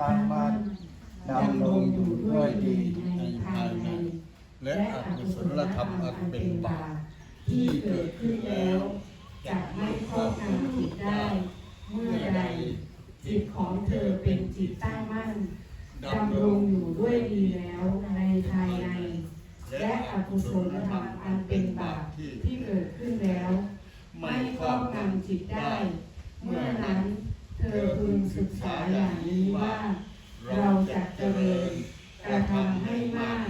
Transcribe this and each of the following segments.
ตั้งมั่นดำรงอยู่ด้วยดีในภายใน และอกุศลธรรมอันเป็นบาปที่เกิดขึ้นแล้วจะไม่ครอบงำจิตได้ เมื่อใดจิตของเธอเป็นจิตตั้งมั่นดำรงอยู่ด้วยดีแล้วในภายใน และอกุศลธรรมอันเป็นบาปที่เกิดขึ้นแล้ว ไม่ครอบงำจิตได้ เมื่อนั้น เธอพึงศึกษาอย่างนี้ว่า เราจะเจริญกระทำให้มาก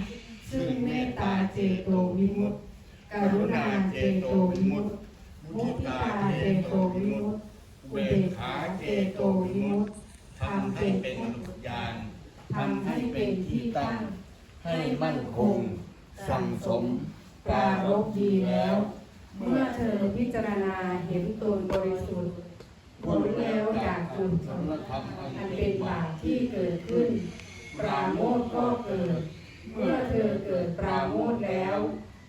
ซึ่งเมตตาเจโตวิมุตติ กรุณาเจโตวิมุตติมุทิตาเจโตวิมุตติอุเบกขาเจโตวิมุตติทำให้เป็นอุทยานทำให้เป็นที่ตั้ง ให้มั่นคง สั่งสมปรารบดีแล้ว เมื่อเธอพิจารณาเห็นตนบริสุทธิ์ ผลแล้วจากกลธรรมอันเป็นบาปที่เกิดขึ้น ปราโมทก็เกิด เมื่อเธอเกิดปราโมทแล้ว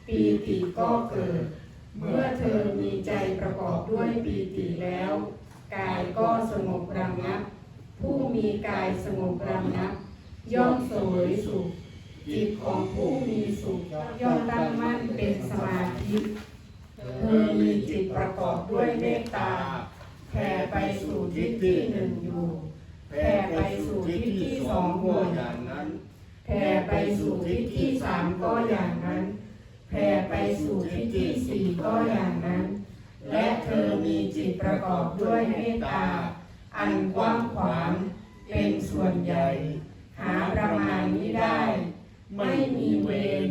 ปีติก็เกิด เมื่อเธอมีใจประกอบด้วยปีติแล้ว กายก็สงบระงับ ผู้มีกายสงบระงับ ย่อมเสวยสุขจิตของผู้มีสุขย่อมตั้งมั่นเป็นสมาธิ เธอมีจิตประกอบด้วยเมตตา แผ่ไปสู่ทิศที่หนึ่งอยู่ แผ่ไปสู่ทิศที่สองก็อย่างนั้นแผ่ไปสู่ทิศที่สามก็อย่างนั้นแผ่ไปสู่ทิศที่สี่ก็อย่างนั้น และเธอมีจิตประกอบด้วยเมตตา อันกว้างขวางเป็นส่วนใหญ่ หาประมาณไม่ได้ ไม่มีเวร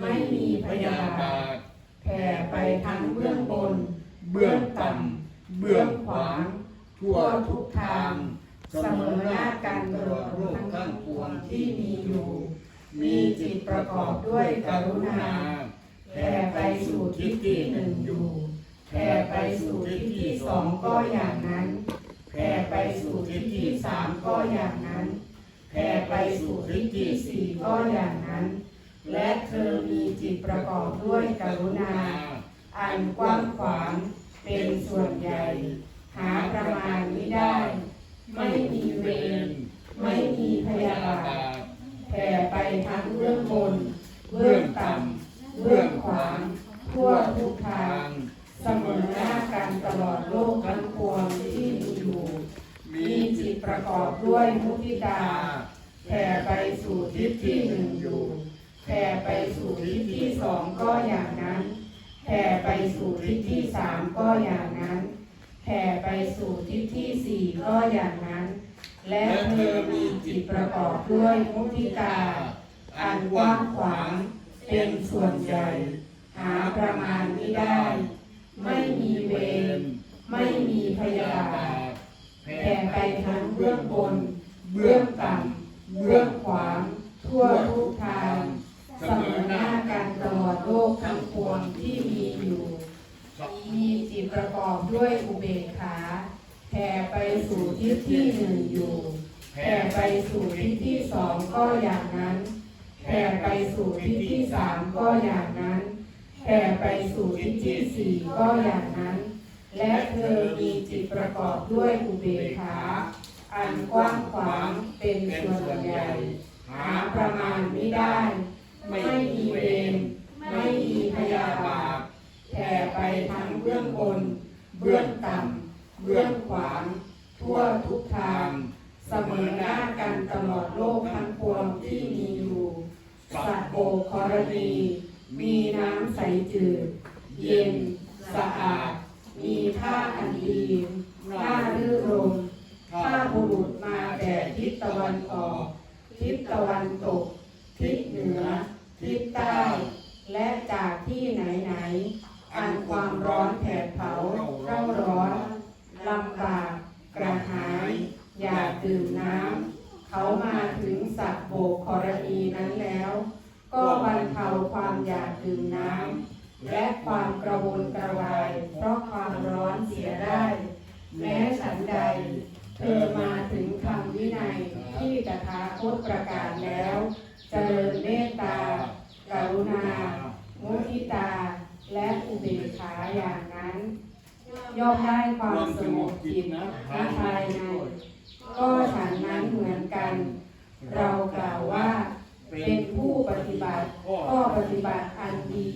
ไม่มีพยาบาทแผ่ไปทั้งเบื้องบน เบื้องต่ำ เบื้องขวางทั่วทุกทาง เสมอหน้ากันตลอดโลกทั้งปวงที่มีอยู่ มีจิตประกอบด้วยกรุณาแผ่ไปสู่ทิศที่หนึ่งอยู่แผ่ไปสู่ทิศที่สองก็อย่างนั้นแผ่ไปสู่ทิศที่สามก็อย่างนั้นแผ่ไปสู่ทิศที่สี่ก็อย่างนั้น และเธอมีจิตประกอบด้วยกรุณา อันกว้างขวางเป็นส่วนใหญ่ ประมาณไม่ได้ ไม่มีเวรไม่มีพยาบาทแผ่ไปทั้งเบื้องบน เบื้องต่ำเบื้องขวางทั่วทุกทางสมอหน้ากันตลอดโลกทั้งปวงที่มีอยู่ มีจิตประกอบด้วยมุทิตาแผ่ไปสู่ทิศที่หนึ่งอยู่แผ่ไปสู่ทิศที่สองก็อย่างนั้นแผ่ไปสู่ทิศที่สามก็อย่างนั้น ผ่ไปสู่ทิศที่สี่ก็อย่างนั้น และเธอมีจิตประกอบด้วยมุทิตาอันกว้างขวางเป็นส่วนใหญ่ หาประมาณไม่ได้ ไม่มีเวรไม่มีพยาบาทแผ่ไปทั้งเบื้องบน เบื้องต่ำเบื้องขวาง ทั่วทุกทาง ประกอบด้วยอุเบกขาแผ่ไปสู่ทิศที่หนึ่งอยู่แผ่ไปสู่ทิศที่สองก็อย่างนั้นแผ่ไปสู่ทิศที่สามก็อย่างนั้นแผ่ไปสู่ทิศที่สี่ก็อย่างนั้น และเธอมีจิตประกอบด้วยอุเบกขา อันกว้างขวางเป็นส่วนใหญ่ หาประมาณไม่ได้ ไม่มีเวรไม่มีพยาบาทแผ่ไปทั้ง เบื้องบน เบื้องต่ำ เบื้องขวาง ทั่วทุกทาง เสมอหน้ากันตลอดโลกทั้งปวงที่มีอยู่สัตว์โบกรณี มีน้ำใสจืด เย็น สะอาด มีท่าอันดีน่ารื่นรมถ้าบุรุษมาแต่ทิศตะวันออก ทิศตะวันตก ทิศเหนือ ทิศใต้ และจากที่ไหนไหนๆอันความร้อนแผดเผาเร่าร้อนลำบากกระหาย อยากดื่มน้ำ เขามาถึงสัตว์โบกครณีนั้นแล้ว ก็บรรเทาความอยากดื่มน้ำ และ ความกระวนกระวาย เพราะความร้อนเสียได้ แม้ฉันใด เธอมาถึงคำวินัยที่ตถาคตประกาศแล้วเจริญเมตตา กรุณา มุทิตา และอุเบกขาอย่างนั้น ย่อมได้ความสงบจิตณภายใน ก็ฉันนั้นเหมือนกัน เรากล่าวว่า เป็นผู้ปฏิบัติข้อปฏิบัติอันดี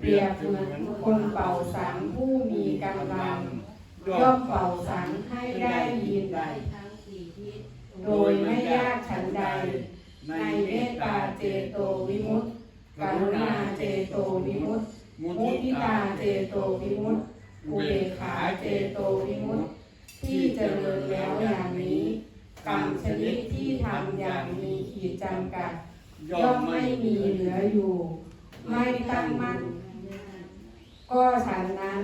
เปรียบเหมือนคนเป่าสังผู้มีกำลังย่อมเป่าสังให้ได้ยินทั้งสี่ทิศโดยไม่ยากฉันใด ในเมตตาเจโตวิมุตติกรุณาเจโตวิมุตติมุทิตาเจโตวิมุตติอุเบกขาเจโตวิมุตติที่เจริญแล้วอย่างนี้กรรมชนิดที่ทำอย่างมีขีดจำกัด ย่อมไม่มีเหลืออยู่ ไม่ตั้งมั่น ก็ฉันนั้น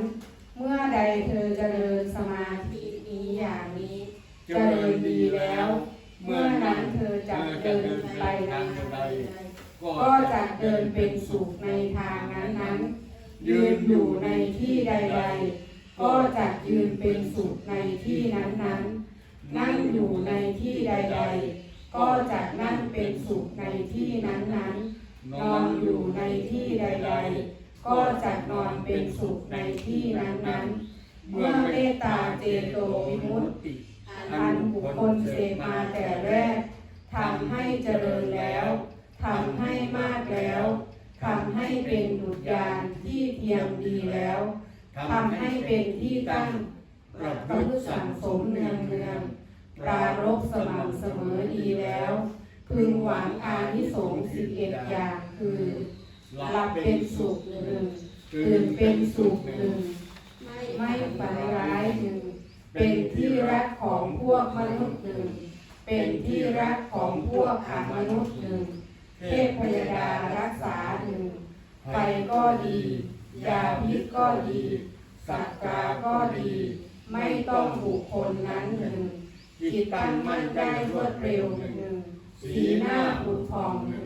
เมื่อใดเธอเจริญสมาธินี้อย่างนี้เจริญดีแล้ว เมื่อนั้นเธอจะเดินไปในทางใดก็จะเดินเป็นสุขในทางนั้นนั้นยืนอยู่ในที่ใด ๆ ก็จะยืนเป็นสุขในที่นั้นนั้นนั่งอยู่ในที่ใด ๆ ก็จะนั่งเป็นสุขในที่นั้นนั้นนอนอยู่ในที่ใด ๆ ก็จะนอนเป็นสุขในที่นั้นนั้นๆ เมื่อเมตตาเจโตวิมุตติอันบุคคลเสมาแต่แรกทำให้เจริญแล้วทำให้มากแล้วทำให้เป็นดุจยานที่เทียมดีแล้วทำให้เป็นที่ตั้งประพฤติสังสมเนืองเนืองปรารบสม่ำเสมอดีแล้ว พึงหวังอานิสงส์สิบเอ็ดอย่างคือ หลับเป็นสุขหนึ่งตื่นเป็นสุขหนึ่งไม่ฝันร้ายหนึ่งเป็นที่รักของพวกมนุษย์หนึ่งเป็นที่รักของพวกอมนุษย์หนึ่งเทพพยดารักษาหนึ่งไฟก็ดี ยาพิษก็ดีสัตราก็ดี ไม่ต้องบุคคลนั้นหนึ่งจิตตั้งมั่นได้รวดเร็วหนึ่งสีหน้าผุดผ่องหนึ่ง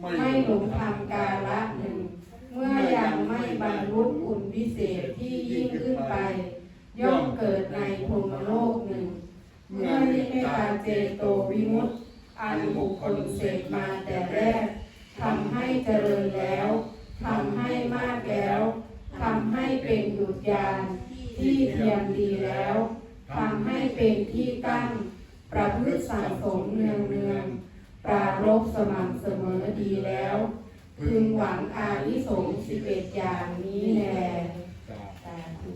ไม่หลงทำกาละหนึ่ง เมื่อยังไม่บรรลุคุณวิเศษที่ยิ่งขึ้นไป ย่อมเกิดในพรมโลกหนึ่ง เมื่อนิเมตาเจโตวิมุตติอันบุคคลเสกมาแต่แรกทำให้เจริญแล้วทำให้มากแล้วทำให้เป็นดุจยานที่เทียมดีแล้วทำให้เป็นที่ตั้ง ประพฤติสังสมเนืองเนืองปรารบสม่ำเสม ดีแล้ว พึงหวังอานิสงส์สิบเอ็ดอย่างนี้แลสาธุ